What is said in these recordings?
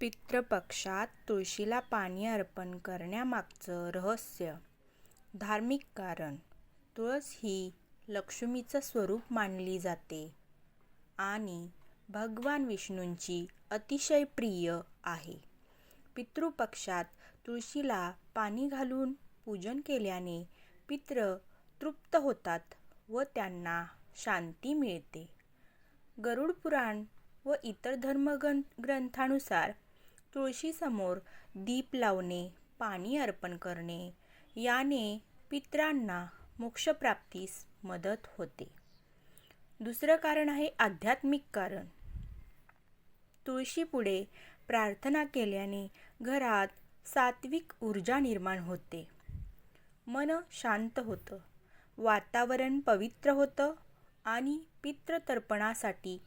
पितृपक्षात तुळशीला पाणी अर्पण करण्यामागचं रहस्य धार्मिक कारण तुळस ही लक्ष्मीचं स्वरूप मानली जाते आणि भगवान विष्णूंची अतिशय प्रिय आहे. पितृपक्षात तुळशीला पाणी घालून पूजन केल्याने पितृ तृप्त होतात व त्यांना शांती मिळते. गरुड पुराण व इतर धर्मग्रंथांनुसार तुळशीसमोर दीप लावणे, पाणी अर्पण करणे याने पितरांना मोक्षप्राप्तीस मदत होते. दुसरं कारण आहे आध्यात्मिक कारण. तुळशीपुढे प्रार्थना केल्याने घरात सात्विक ऊर्जा निर्माण होते, मन शांत होतं, वातावरण पवित्र होतं आणि पितृतर्पणासाठी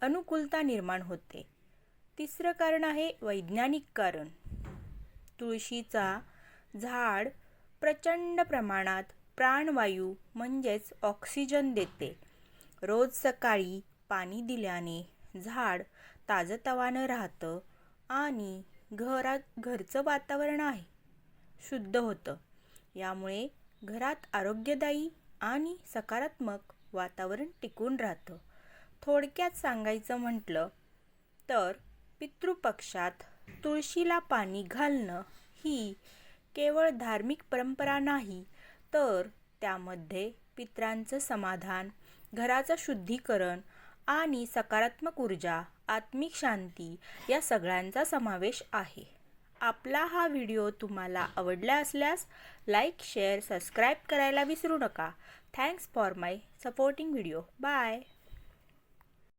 अनुकूलता निर्माण होते. तिसरं कारण आहे वैज्ञानिक कारण. तुळशीचा झाड प्रचंड प्रमाणात प्राणवायू म्हणजेच ऑक्सिजन देते. रोज सकाळी पाणी दिल्याने झाड ताजंतवानं राहतं आणि घरात घरचं वातावरण आहे शुद्ध होतं. यामुळे घरात आरोग्यदायी आणि सकारात्मक वातावरण टिकून राहतं. थोडक्यात सांगायचं म्हटलं तर पितृपक्षात तुळशीला पाणी घालणं ही केवळ धार्मिक परंपरा नाही तर त्यामध्ये पितरांचं समाधान, घराचं शुद्धीकरण आणि सकारात्मक ऊर्जा, आत्मिक शांती या सगळ्यांचा समावेश आहे. आपला हा व्हिडिओ तुम्हाला आवडला असल्यास लाईक, शेअर, सबस्क्राईब करायला विसरू नका. Thanks for my supporting video. Bye.